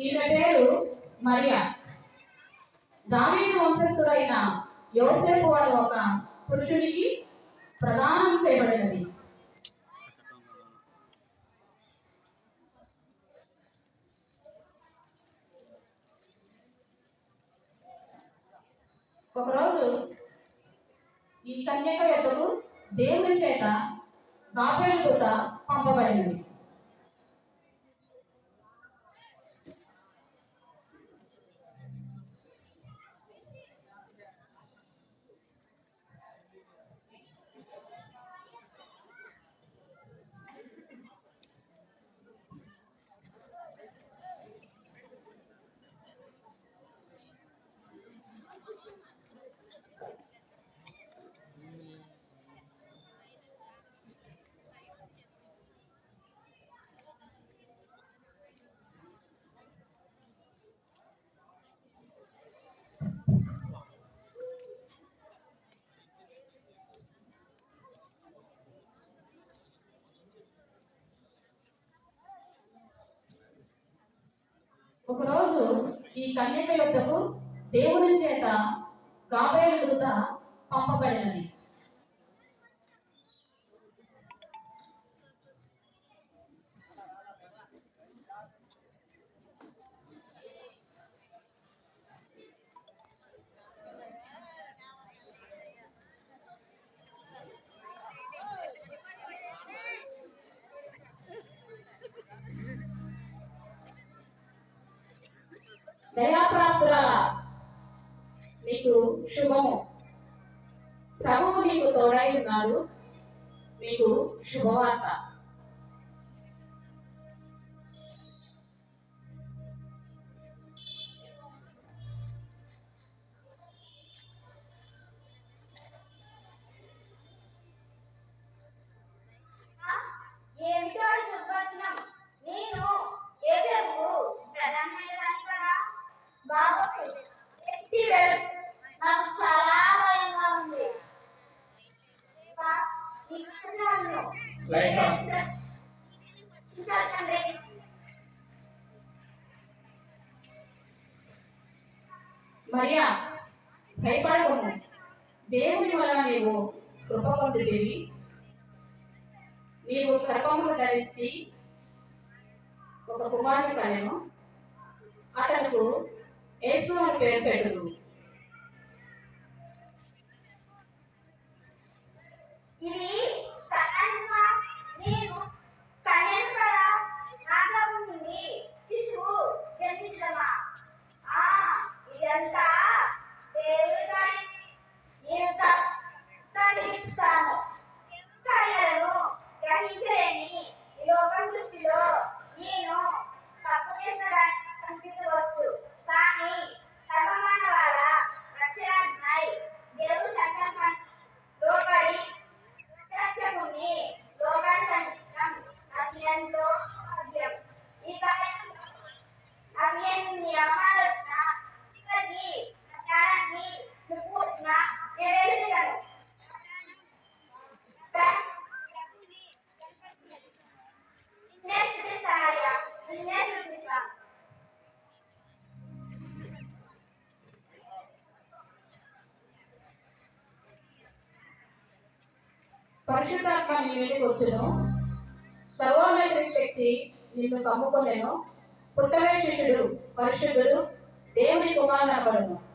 ఈమె పేరు మరియా. దావీదు వంశస్థుడైన యోసేపు వారు ఒక పురుషుడికి ప్రదానం చేయబడినది. ఒకరోజు ఈ కన్యక యొక్కకు దేవుని చేత గాబేలు దూత పంపబడినది. ఒకరోజు ఈ కన్యక యొక్కకు దేవుని చేత గాబేలు దూత పంపబడినది. దయాప్రాప్తుల నీకు శుభము. ప్రభువు నీకు తోడై ఉన్నాడు మీకు శుభవార్త. మరియా భయపడకము దేవుని వలన నీవు కృప పొందుదేవి నీవు గర్భమును ధరించి ఒక కుమారుని పనేమో అతనుకు యేసు అని పేరు పెట్టుదు పరిశుద్ధాత్మ నీ మీదకి వచ్చును. సర్వోన్నత శక్తి నిన్ను కమ్ముకొనెను. పుట్టవే శిష్యుడు పరిశుద్ధుడు దేవుని కుమారుడు అనబడును